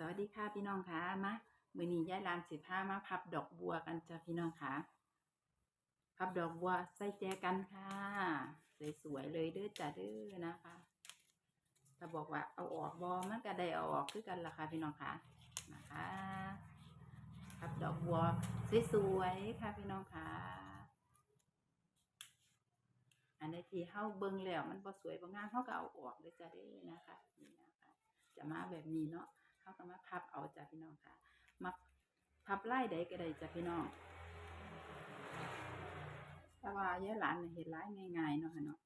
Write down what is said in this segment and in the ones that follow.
สวัสดีค่ะพี่น้องค่ะมามือนี้ยายลานสิพามาพับดอกบัวกันจ้ะพี่น้องค่ะ พับดอกบัวใส่แจกันค่ะสวยๆเลยเด้อจ้ะเด้อนะคะถ้าบอกว่าเอาออกบอมันก็ได้เอาออกคือกันล่ะค่ะพี่น้องค่ะนะคะพับดอกบัวสวยๆค่ะพี่น้องค่ะอันใดที่เฮาเบิ่งแล้วมันบ่สวยบ่งามเฮาก็เอาออกเลยจ้ะเด้อนะคะนี่นะคะจะมาแบบนี้เนาะ เฮาก็มาพับเอาจ้ะพี่น้องค่ะมาพับไล่ใดก็ได้จ้ะพี่น้องแต่ว่ายายหลานเฮ็ดหลายง่ายๆเนาะค่ะเนาะ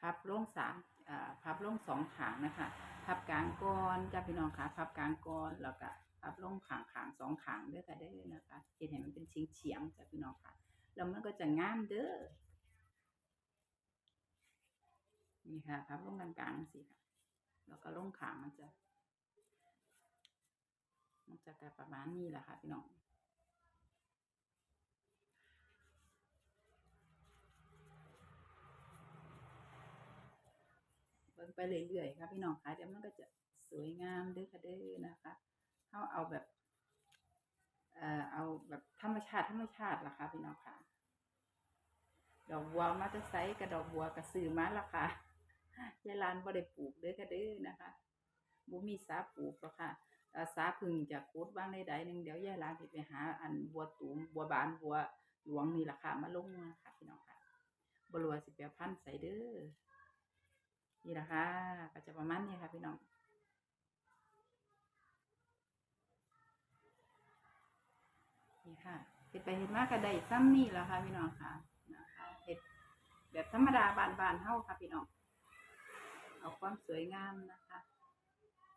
พับลงสามอ่าพับลงสองขางนะคะพับกลางก่อนจ้ะพี่น้องค่ะพับกลางก่อนแล้วก็พับลงขางขางสองขางเด้อค่ะเด้อนะคะเห็นให้มันเป็นเฉียงเฉียงจ้ะพี่น้องค่ะแล้วมันก็จะงามเด้อ นี่ค่ะพับลงกลางๆสิค่ะ แล้วก็ลงขามันจะมันจะกประมาณนี้แหละค่ะพี่น้องเบิ่งไปเรื่อยๆค่ะพี่น้องค่ะเดี๋ยวมันก็จะสวยงามเด้อค่ะเด้อนะคะเขาเอาแบบเอ่อเอาแบบธรรมชาติธรรมชาติล่ะค่ะพี่น้องค่ะ ดอกบัวมาจะไซกับดอกบัวกระสือมาล่ะค่ะ ยายลานบ่ได้ปลูกเด้อค่ะเด้อนะคะบ่มีสาปลูกหรอกค่ะสาพึ่งจะโคดบ้างใดๆหนึ่งเดี๋ยวยายลานสิไปหา อันบัวตูมบัวบานบัวหลวงนี่ล่ะค่ะมาลงมาค่ะพี่น้องค่ะบ่รู้ว่าสิไปเอาพันใส่เด้อนี่นะคะก็จะประมาณนี้ค่ะพี่น้องนี่ค่ะเห็ดไปเห็ดมากก็ได้ซ้ำนี่แหละค่ะพี่น้องค่ะนะคะเห็ดแบบธรรมดาบานๆเท่าค่ะพี่น้อง เอาความสวยงามนะคะ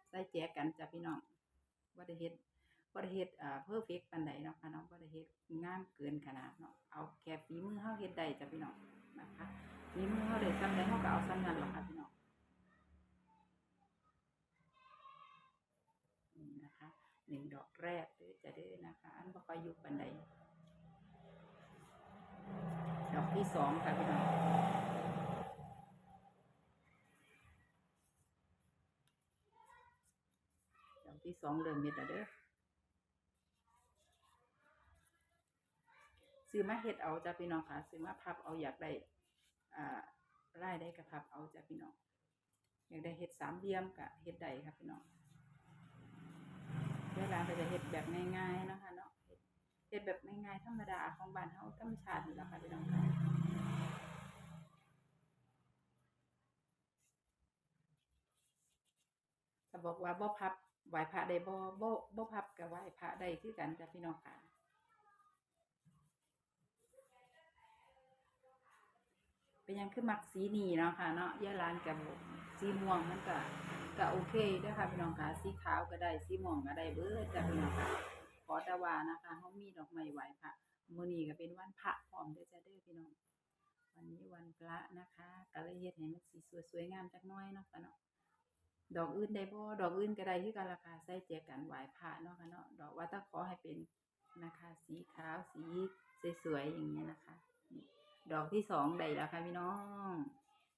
ใส่แจกกันจ้ะพี่น้องว่าได้เห็ดว่าได้เห็ดอ่าเพอร์เฟกต์ปันใดเนาะค่ะนาะว่าได้เห็ดงามเกินขนาดเนาะเอาแค่ฝีมือเฮาเฮ็ดได้จ้ะพี่น้องนะคะฝีมือเฮาได้ซ้ำใดเฮาก็เอาซ้ำนั้นหรอกค่ะพี่น้องนี่นะคะหนึ่งดอกแรกเด้อจะเด้อนะคะ อันบ่ค่อยอยู่ปันใดดอกที่สองค่ะพี่น้องดอก ที่สองเริ่มเม็ดแล้วเด้อซื้อมาเฮ็ดเอาจ้ะพี่น้องค่ะซื้อมาพับเอาอยากได้อ่าไล่ได้กับพับเอาจ้ะพี่น้องอยากได้เฮ็ดสามเหลี่ยมกับเฮ็ดได้ค่ะพี่น้องเวลาไปจะเฮ็ดแบบง่ายๆนะคะเนาะเฮ็ดเฮ็ดแบบง่ายๆธรรมดาของบ้านเฮาธรรมชาตินี่แหละค่ะพี่น้องค่ะถ้าบอกว่าบ่พับ ไหวพระได้บ่บ่บ่พับก็ไหวพระได้คือกันจ้ะพี่น้องค่ะเป็นยังคือมักสีนีเนาะค่ะเนาะย่าร้านกับสีม่วงมันก็ก็โอเคด้อค่ะพี่น้องค่ะสีขาวก็ได้สีม่วงก็ได้เบิดจ้ะพี่น้องค่ะขอต่ว่านะคะเฮามีดอกไม้ไหวพระมื้อนี้ก็เป็นวันพระพร้อมเด้อจ้ะเด้อพี่น้อง วันนี้วันพระนะคะก็เลยเฮ็ดให้มันสีสวยสวยงามจักน่อยเนาะค่ะเนาะ ดอกอื่นได้บ่ดอกอื่นก็ได้คือกันราคาใส่แจกันไหว้พระเนาะค่ะเนาะดอกว่าถ้าขอให้เป็นนะคะสีขาวสีสวยๆอย่างเงี้ยนะคะดอกที่สองได้แล้วค่ะพี่น้อง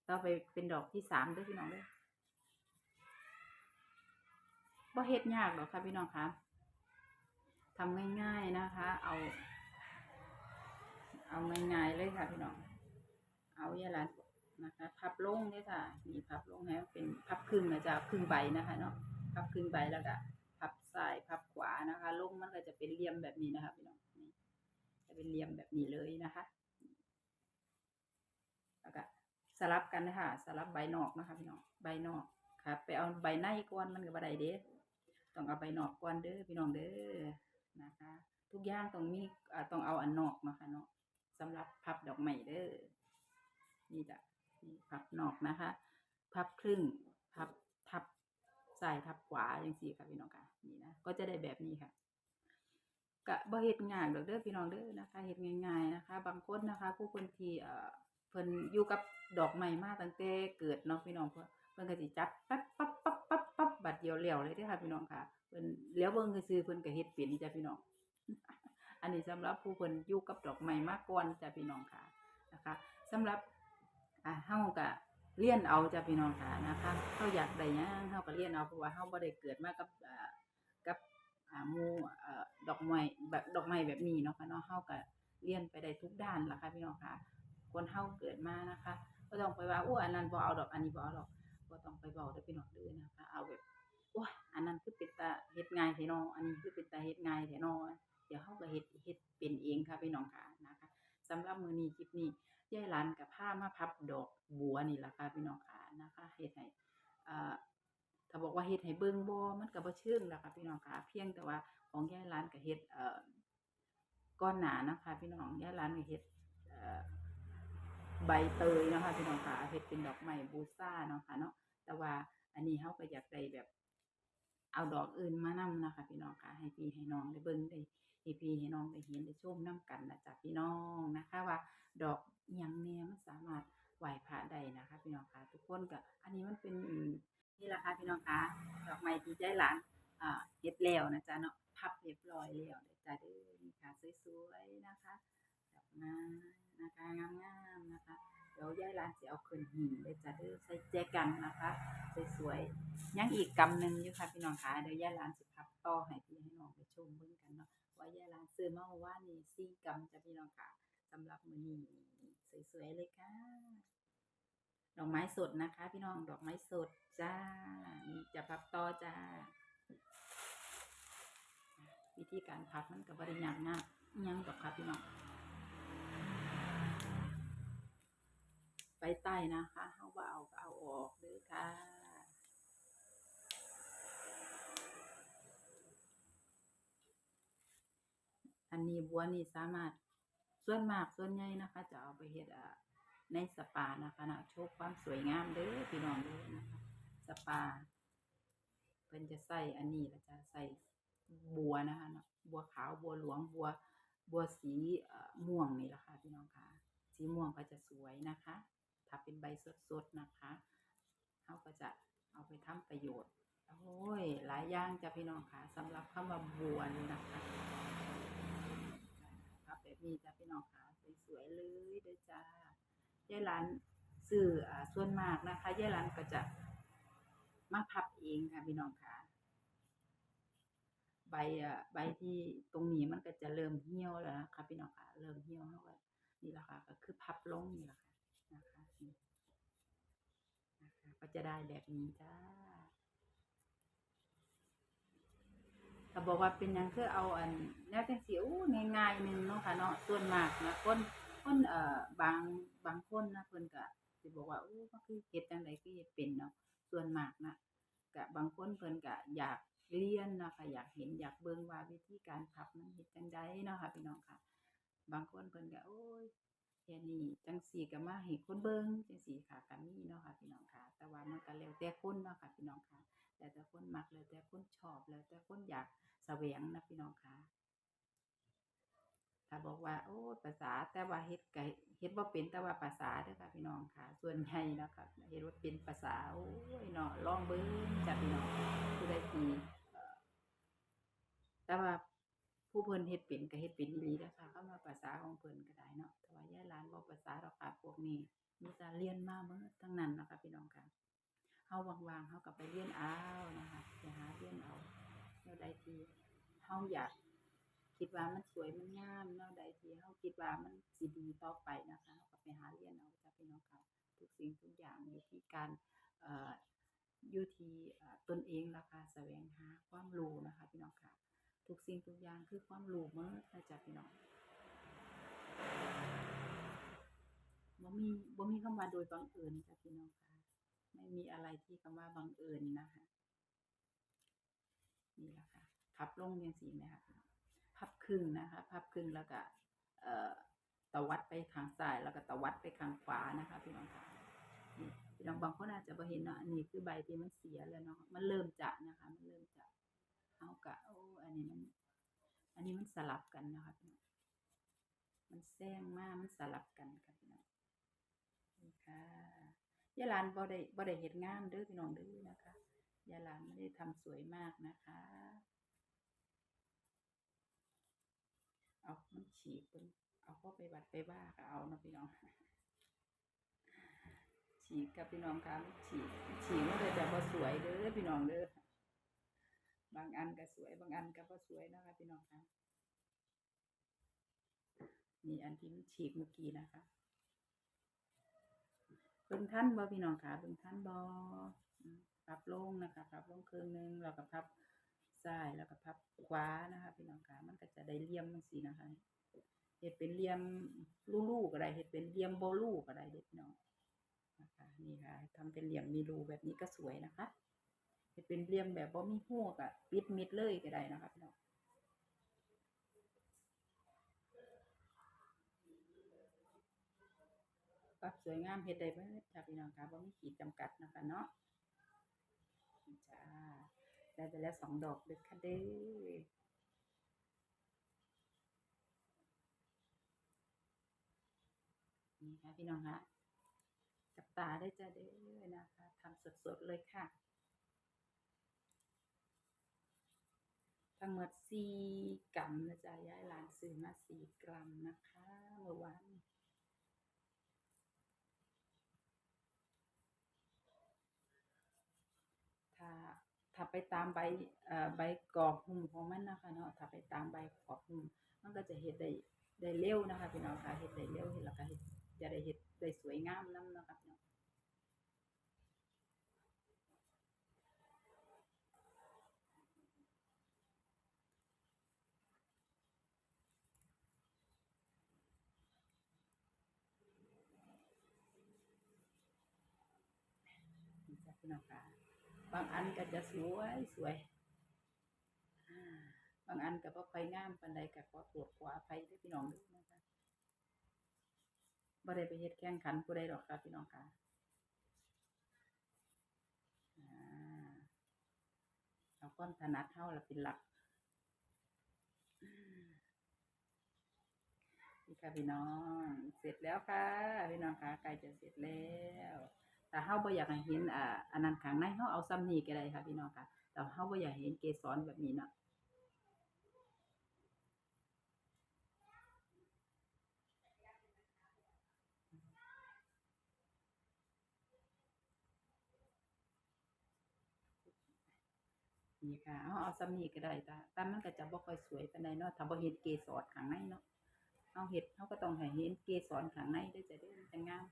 ต่อไปเป็นดอกที่สามด้วยพี่น้องด้วยบ่เฮ็ดยากหรอกค่ะพี่น้องคะทำง่ายๆนะคะ เอา เอาง่ายๆเลยค่ะพี่น้อง เอาอย่าละ นะคะพับลงเนี่ยค่ะนี่พับลงให้มันเป็นพับครึ่งนะจ๊ะครึ่งใบนะคะเนาะพับครึ่งใบแล้วก็พับซ้ายพับขวานะคะลงมันก็จะเป็นเหลี่ยมแบบนี้นะคะพี่น้องนี่จะเป็นเหลี่ยมแบบนี้เลยนะคะแล้วก็สลับกันนะคะสลับใบนอกนะคะพี่น้องใบนอกค่ะไปเอาใบในก่อนมันก็บ่ไดเด้ต้องเอาใบนอกก่อนเด้อพี่น้องเด้อนะคะ ทุกอย่างต้องมีอ่าต้องเอาอันนอกนาะค่ะเนาะสำหรับพับดอกไม้เด้อนี่จ้ะ พับนอกนะคะ พับครึ่ง พับทับซ้ายทับขวาอย่างสี่ค่ะพี่น้องค่ะนี่นะก็จะได้แบบนี้ค่ะกะบ่เฮ็ดง่ายดอกเด้อพี่น้องเด้อนะคะเฮ็ดง่ายๆนะคะ บางคนนะคะ ผู้คนที่เอ่อเพิ่นอยู่กับดอกไม้มาตั้งแต่เกิดเนาะพี่น้องเพิ่นเพิ่นก็สิจับปั๊บปั๊บปั๊บปั๊บปั๊บบัดเดียวแล้วเลยเด้อค่ะพี่น้องค่ะเพิ่นเลี้ยวเบิ่งซื่อเพิ่นก็เฮ็ดเป็นจ้ะพี่น้อง อันนี้สำหรับผู้เพิ่นอยู่กับดอกไม้มาก่อนจ้ะพี่น้องค่ะนะคะสำหรับ อ่าเฮาก็เรียนเอาจ้ะพี่น้องค่ะนะคะเฮาอยากได้หยังเฮาก็เรียนเอาเพราะว่าเฮาบ่ได้เกิดมากับอ่ากับอ่าหมู่เอ่อดอกไม้แบบดอกไม้แบบนี้เนาะค่ะเนาะเฮาก็เรียนไปได้ทุกด้านล่ะค่ะพี่น้องค่ะ คนเฮาเกิดมานะคะบ่ต้องไปว่าโอ้อันนั้นบ่เอาดอกอันนี้บ่เอาดอกบ่ต้องไปเว้าเด้อพี่น้องเด้อนะคะเอาแบบโอ้ยอันนั้นคือเป็นตาเฮ็ดง่ายแท้เนาะอันนี้คือเป็นตาเฮ็ดง่ายแท้เนาะเดี๋ยวเฮาก็เฮ็ดเฮ็ดเป็นเองค่ะพี่น้องค่ะนะคะสำหรับมื้อนี้คลิปนี้ยายหลานก็ พามาพับดอกบัวนี่ละค่ะพี่น้องค่ะนะคะเฮ็ดให้อ่าถ้าบอกว่าเฮ็ดให้เบิ่งบ่มันก็บ่เชิงดอกค่ะพี่น้องค่ะเพียงแต่ว่าของยายหลานก็เฮ็ดเอ่อก่อนหนานะคะ พี่น้องยายหลานก็เฮ็ดเอ่อใบเตยนะคะพี่น้องค่ะเฮ็ดเป็นดอกไม้บูชาเนาะค่ะเนาะแต่ว่าอันนี้เฮาก็อยากได้แบบ เอาดอกอื่นมานำนะคะพี่น้องค่ะให้พี่ให้น้องได้เบิ่งได้ให้พี่ให้น้องได้เห็นได้ชมนํกันนะจ๊ะพี่น้องนะคะว่า ดอกอยังแหน่มันสามารถไหวพระได้นะคะพี่น้องค่ะทุกคนก็อันนี้มันเป็นนี่ละค่ะพี่น้องค่ะดอกไม้ที่ใจหลานอ่าเฮ็ดแล้วนะจ๊ะเนาะพับเรียบร้อยแล้วเด้อจ้ะเด้อนี่ค่ะสวยๆนะคะดอกไม้นะคะงามๆนะคะ เดี๋ยวยายหลานสิเอาขึ้นหิ้งเลยจ้ะเด้อใส่แจกันนะคะสวยๆยังอีกกำหนึ่งอยู่ค่ะพี่น้องค่ะเดี๋ยวยายหลานสิพับต่อให้พี่ให้น้องไปชมเบิ่งกันเนาะว่ายายหลานซื้อมาเมื่อวานนี้สี่กำจ้ะพี่น้องค่ะสำหรับมือนี้สวยๆเลยค่ะดอกไม้สดนะคะ พี่น้องดอกไม้สดจ้านี่จะพับต่อจ้า วิธีการพับมันก็บ่ได้ยากมากอิหยังดอกค่ะพี่น้อง ไปใต้นะคะเฮาบ่เอาเอาออกเด้อค่ะ อันนี้บัวนี่สามารถส่วนมากส่วนใหญ่นะคะ จะเอาไปเฮ็ดในสปานะคะนะโชว์ความสวยงามเด้อพี่น้องเด้อนะคะ สปาเพิ่นจะใส่อันนี้แล้วจะใส่บัวนะคะนะบัวขาวบัวหลวงบัวบัวสีม่วงนี่แหละค่ะพี่น้องค่ะ สีม่วงก็จะสวยนะคะ ถ้าเป็นใบสดๆนะคะเขาก็จะเอาไปทำประโยชน์ โอ้ย หลายอย่างจ้ะพี่น้องค่ะสำหรับคำว่าบวนนะคะครับแบบนี้จ้ะพี่น้องค่ะสวยๆเลยเด้อจ้ายายหลานซื้ออ่าส่วนมากนะคะยายหลานก็จะมาพับเองค่ะพี่น้องค่ะใบอะใบที่ตรงนี้มันก็จะเริ่มเหี่ยวแล้วนะคะพี่น้องค่ะเริ่มเหี่ยวเขาก็นี่แหละค่ะก็คือพับลงนี่แหละค่ะนี่นะคะ ก็จะได้แบบนี้จ้าถ้าบอกว่าเป็นหยังคือเอาอันแนวจังซี่อู้ง่ายๆหนึงเนาะค่ะเนาะส่วนมากนะคนคนเอ่อบางบางคนนะเพิ่นก็สิบอกว่าอู้มันคือเฮ็ดจังไดคือเฮ็ดเป็นเนาะส่วนมากนะก็บางคนเพิ่นก็อยากเรียนนะคะอยากเห็นอยากเบิ่งว่าวิธีการพับมันเฮ็ดจังไดเนาะค่ะพี่น้องค่ะ บางคนเพิ่นก็โอ้ย แค่นี้จังซี่ก็มาให้คนเบิ่งจังซี่ค่ะก็มีเนาะค่ะพี่น้องค่ะ แต่ว่ามันก็แล้วแต่คนเนาะค่ะพี่น้องค่ะแล้วแต่คนมักแล้วแต่คนชอบแล้วแต่คนอยากแสวงนะพี่น้องค่ะถ้าบอกว่าโอ้ภาษาแต่ว่าเฮ็ดก็เฮ็ดบ่าเป็นแต่ว่าภาษาเด้อค่ะพี่น้องค่ะ ส่วนใหญ่เนาะค่ะเฮ็ดว่าเป็นภาษาโอ้ยเนาะลองเบิ่งจ้ะพี่น้องผู้ใดที่แต่ว่า ผู้เพิ่นเฮ็ดเป็นก็เฮ็ดเป็นอีหลีเด้อค่ะคำว่าภาษาของเพิ่นก็ได้เนาะแต่ว่ายายหลานบ่ภาษาดอกค่ะพวกนี้มีแต่เรียนมาเบิดทั้งนั้นนะค่ะพี่น้องค่ะเฮาว่างๆเฮาก็ไปเรียนเอานะคะไปหาเรียนเอาแนวใดที่เฮาอยากคิดว่ามันสวยมันงามแนวใดที่เฮาคิดว่ามันสิดีต่อไปนะคะเฮาก็ไปหาเรียนเอาจ้ะพี่น้องค่ะทุกสิ่งทุกอย่างอยู่ที่การเอ่ออยู่ที่ตนเองล่ะค่ะแสวงหาความรู้นะคะพี่น้องค่ะ ทุกสิ่งทุกอย่างคือความรู้หมดนะจ๊ะพี่น้องบ่มีบ่มีคำว่าโดยบังเอิญจ้ะพี่น้องค่ะ ไม่มีอะไรที่คำว่าบังเอิญนะคะนี่แหละค่ะพับลงยังสีไหมคะพับครึ่งนะคะพับครึ่งแล้วก็เอ่อตวัดไปทางซ้ายแล้วก็ตวัดไปทางขวานะคะพี่น้องค่ะพี่น้องบางคนอาจจะบ่เห็นเนาะอันนี้คือใบที่มันเสียแล้วเนาะมันเริ่มจะนะคะ มันเริ่มจะ เอากะโอ้อันนี้มัน อันนี้มันสลับกันนะคะพี่น้องมันแซงมากมันสลับกันค่ะพี่น้องนี่ค่ะยาลานบ่ได้บ่ได้เฮ็ดงามเด้อพี่น้องเด้อนะคะยาลานไม่ได้ทำสวยมากนะคะเอามันฉีกเพิ่นเอาเข้าไปบัดไปบ้าก็เอานาะพี่น้องฉีกกับพี่น้องค่ะมันฉีกฉีกมันเลยจะบ่สวยเด้อพี่น้องเด้อ บางอันก็สวย บางอันก็บ่สวยนะคะพี่น้องคะนี่อันที่ฉีกเมื่อกี้นะคะเบิ่งท่านบ่พี่น้องคะเบิ่งท่านบอพับลงนะคะพับลงครึ่งหนึงแล้วก็พับซ้ายแล้วก็พับขวานะคะพี่น้องคะมันก็จะได้เหลี่ยมจังสีนะคะเฮ็ดเป็นเหลี่ยมลู่ๆก็ได้เฮ็ดเป็นเหลี่ยมบ่ลู่ก็ได้เด้อพี่น้องนะคะนี่ค่ะทำเป็นเหลี่ยมมีรูแบบนี้ก็สวยนะคะ จะเป็นเหลี่ยมแบบบ่มีหัวกอะปิดมิดเลยก็ได้นะคะพี่น้องปรับสวยงามเฮ็ดได้เบิดค่ะพี่น้องค่ะบ่มีขีดจำกัดนะคะเนาะจ้าได้ไปแล้วสองดอกเด็ดค่ะเด้นี่ค่ะพี่น้องคะจับตาได้จ้ะเด้อนะคะทำสดๆเลยค่ะ ทั้งหมดสี่กรัมนะจ๊ะย้ายหลานซื้อมาสี่กรัมนะคะเมื่อวานถ้าถ้าไปตามใบเอ่อใบกรอกหุ่มของมันนะคะเนาะถ้าไปตามใบกอกหุ่มมันก็จะเห็ดได้ได้เร็วนะคะพี่น้องค่ะเห็ดได้เร็วเห็ดแล้วก็เห็ดจะได้เห็ดได้สวยงามน้ำนะคะพี่น้อง พี่น้องค่ะ บางอันก็จะสวยสวยบางอันก็บ่ค่อยงามปานใดก็ขอโทษขออภัยเด้อพี่น้องเด้อนะคะบ่ได้ไปเฮ็ดแข่งขันผู้ใดดอกค่ะพี่น้องค่ะเอาความถนัดเฮาละเป็นหลักนี่ค่ะพี่น้อง เสร็จแล้วค่ะ พี่น้องค่ะใกล้จะเสร็จแล้ว แต่เฮาบ่อยากให้เห็นอ่าอันนั้นข้างในเฮาเอาซ้ำนี้ก็ได้ค่ะพี่น้องค่ะแต่เฮาบ่อยากเห็นเกสรแบบนี้เนาะนี่ค่ะเฮาเอาซ้ำนี้ก็ได้แต่แต่มันก็จะบ่ค่อยสวยปานใดเนาะถ้าบ่เห็นเกสรข้างในเนาะเฮาเฮ็ดเฮาก็ต้องให้เห็นเกสรข้างในได้จะได้มันจะงาม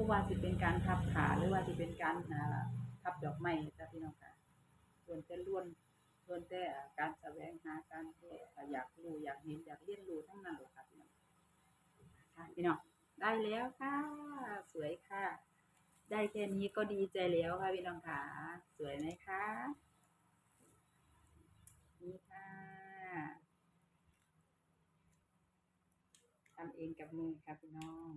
บ่ว่าสิเป็นการทับขาหรือว่าสิเป็นการอ่าทับดอกไม้จ้ะพี่น้องค่ะล้วนแต่ล้วนล้วนแต่การแสวงหาการที่อ่าอยากรู้อยากเห็นอยากเรียนรู้ทั้งนั้นแหละค่ะพี่น้องค่ะพี่น้องได้แล้วค่ะ สวยค่ะ ได้แค่นี้ก็ดีใจแล้วค่ะพี่น้องค่ะสวยไหมคะนี่ค่ะทำเองกับมือค่ะพี่น้อง